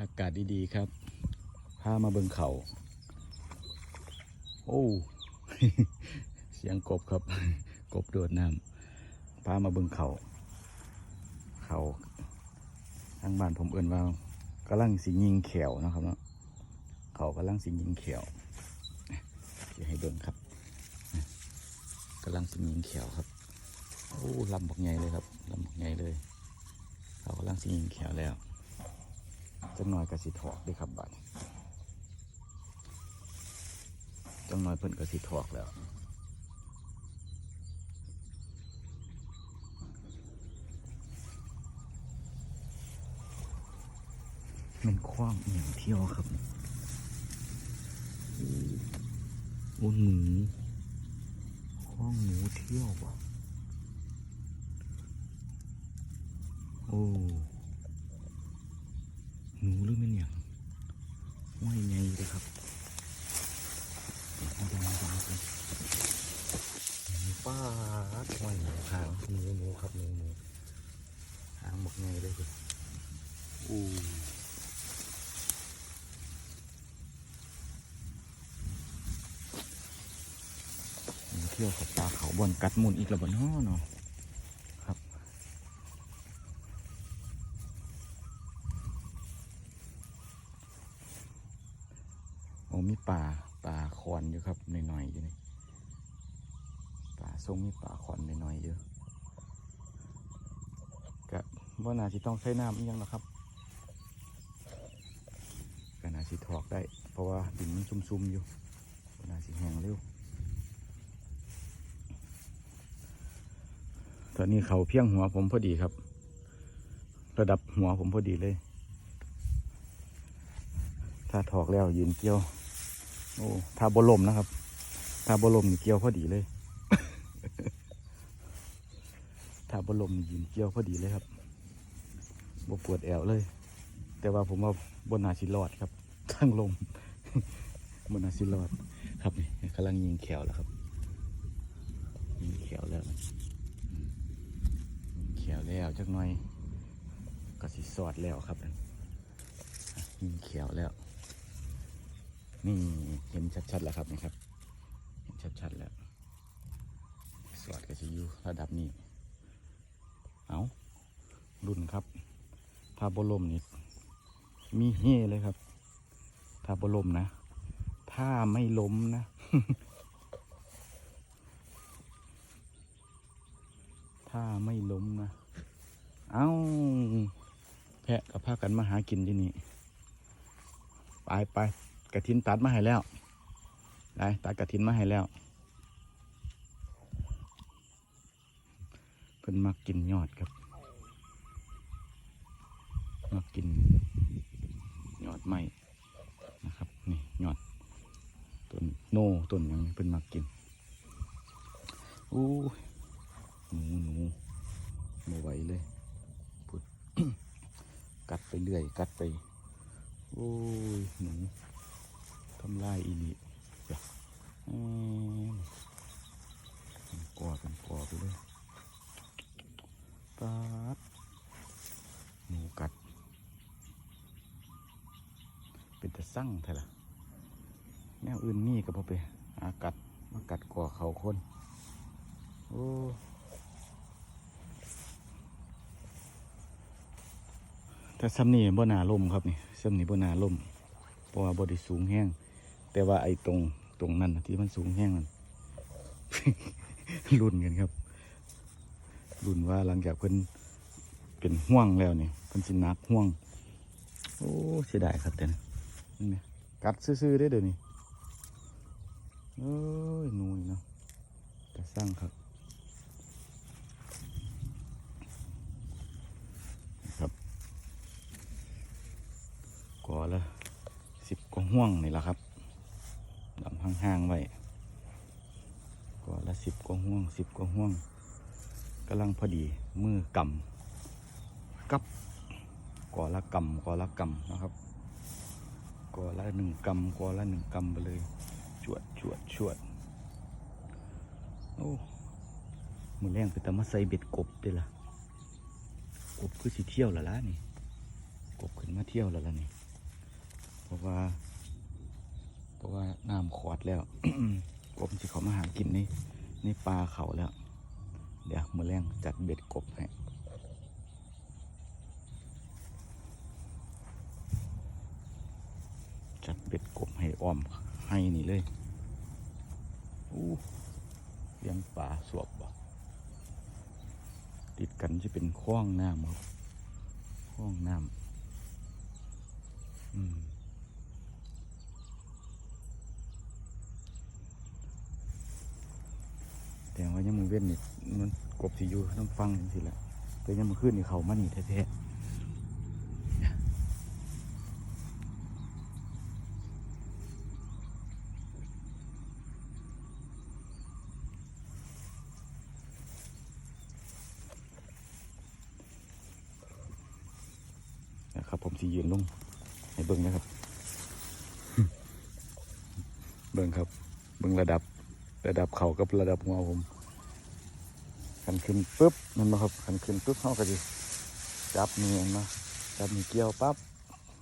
อากาศดีๆครับ พามาเบิงเขา โอ้ เสียงกบครับ กบโดดน้ำพามาเบิงเขา เขาทางบ้านผมเอื่นว่ากำลังสิยิงแขวนะครับเนาะ เขากำลังสิยิงแขวเดี๋ยวให้เบิงครับกำลังสิยิงแขวครับ โอ้ลำบักใหญ่เลยครับลำบักใหญ่เลย เขากำลังสิยิงแขวแล้ว จังหน่อยกระสิถอกด้วยครับบัดจังหน่อยเพิ่นกระสิถอกแล้วมันคว้างอหย่างเที่ยวครับโอ้หนูคว้างหนูเที่ยวว่ะโอ้ หนูหรือมันอย่างว่ายไงเลยครับเอาดูเอาดูเอาดูหนูป้าว่ายหางหางหนูหนูครับหนูหนูหางบอกไงเลยคุณโอ้เที่ยวกับปลาเขาบอนกัดมุนอีกแล้วบนห้อเนาะครับ โอ้มีป่าป่าคอนอยู่ครับหน่อยๆอยู่นี่ป่าทรงมีป่าคอนหน่อยๆอยู่กะว่านาสิต้องใช้น้ำอีกยังหรอครับก็นาสิถอกได้ เพราะว่าดินมันซุ่มๆอยู่บ่นาสิแห้งเร็วตอนนี้เขาเพียงหัวผมพอดีครับ ระดับหัวผมพอดีเลย ถ้าถอกแล้วยืนเกี่ยว โอ้ถ้าบลมนะครับถ้าบลมเกี่ยวพอดีเลยถ้าบลมยืนเกี่ยวพอดีเลยครับบปวดแอวเลย แต่ว่าผมว่าบนนาสิรอดครับทั้งลมบนนาสิรอด ครับนี่กำลังยิงแขวแล้วครับ ยิงแขวแล้วเขียวแล้วจักหน่อยก็สิสอดแล้วครับนั่นอะนี่เขียวแล้ว นี่เห็นชัดๆแล้วครับนี่ครับ เห็นชัดๆแล้วสอดก็จะอยู่ระดับนี้ เอารุ่นครับ ถ้าบลมนี่มีเฮเลยครับ ถ้าบลมนะ ถ้าไม่ล้มนะถ้าไม่ล้มนะ เอ้า แพะกับพากันมาหากินที่นี่ ไปไป กระถินตัดมาให้แล้วได้ตัดกระถินมาให้แล้วเพิ่นมักกินยอดครับมักกินยอดไม้นะครับนี่ยอดต้นโน่ต้นหยังนี่เพิ่นมักกินอู้หนูหนูไม่ไหวเลยพุดกัดไปเรื่อย กัดไป โอ้ย หนูทำลายอีนี่เดี๋ยวอืมเป็นกอเป็นกอไปเลยปัดหนูกัด เป็น แต่สั่งเถอะล่ะแนวอื่นมีกับพอไปหากัดมากัดก่อเขาคนโอ้แต่ซ้ำนี่บ่นาล่มครับนี่ซ้ำนี่บ่นาล่มเพราะว่าบ่ได้สูงแห้งแต่ว่าไอ้ตรงตรงนั้นที่มันสูงแห้งนั่นรุ่นกันครับรุ่นว่าหลังจากเพิ่นเป็นห่วงแล้วนี่เพิ่นสินักห่วง โอ้เสียดายครับแต่นะ นี่กัดซื่อๆได้เดี๋ยวนี้เอ้ยหนูนี่เนาะแต่สร้างครับ ครับก่อละสิบกว่าห่วงนี่แหละครับดำห่างๆไว้ก่อละสิบกว่าห่วงสิบกว่าห่วงกำลังพอดีมือกำกับก่อละกำก่อละกำนะครับ กอละหนึ่งกำกอละหนึ่งกำไปเลยจวดจวดจวดโอ้มือแรงไปแต่มาใส่เบ็ดกบเด้ล่ะกบคือสิเที่ยวล้วล่ะนี่กบขึ้นมาเที่ยวล้วล่ะนี่เพราะว่า เพราะว่าน้ำขอดแล้วกบที่เขามาหากินนี่นี่ปลาเขาแล้ว เดี๋ยวมือแรงจัดเบ็ดกบให้ จัดเบ็ดกบให้อ้อมให้นี่เลยอู้เลี้ยงปลาสวบบ่ติดกันจะเป็นคล้องน้ำครับคล้องน้ำอืมแต่ว่ายังมือเว้นนี่มันกบสิอยู่ต้องฟังจังสิละแต่ยังมือขึ้นนี่เขามานี่แท้ๆ ครับ ผมสิยืนลงให้เบิ่งนะครับ เบิ่งครับ เบิ่งระดับ ระดับเข่ากับระดับหัวผมขันขึ้นปุ๊บมันมาครับขันขึ้นปุ๊บเขาก็จะจับมีเห็นมาจับมีเกี่ยวปั๊บ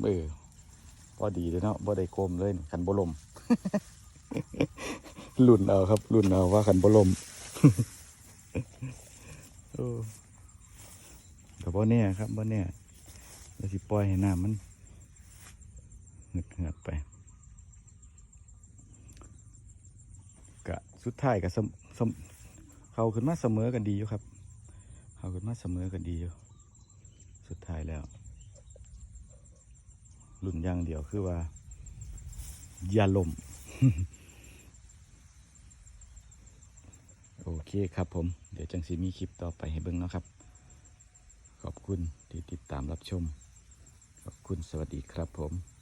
เออพอดีเลยเนาะบ่ได้โกมเลยขันบลมหลุนเอาครับหลุนเอาว่าขันบลมโอ้กับบ่แน่ครับบ่แน่ เราสิปล่อยให้น้ำมันเหือดเหือดไปกะสุดท้ายก็สมสมเขาขึ้นมาเสมอกันดีอยู่ครับ เขาขึ้นมาเสมอกันดีอยู่ สุดท้ายแล้วรุ่นย่างเดียวคือว่า อย่าลมโอเคครับผม เดี๋ยวจังสีมีคลิปต่อไปให้เบิ่งเนาะครับ ขอบคุณที่ติดตามรับชม ขอบคุณสวัสดีครับผม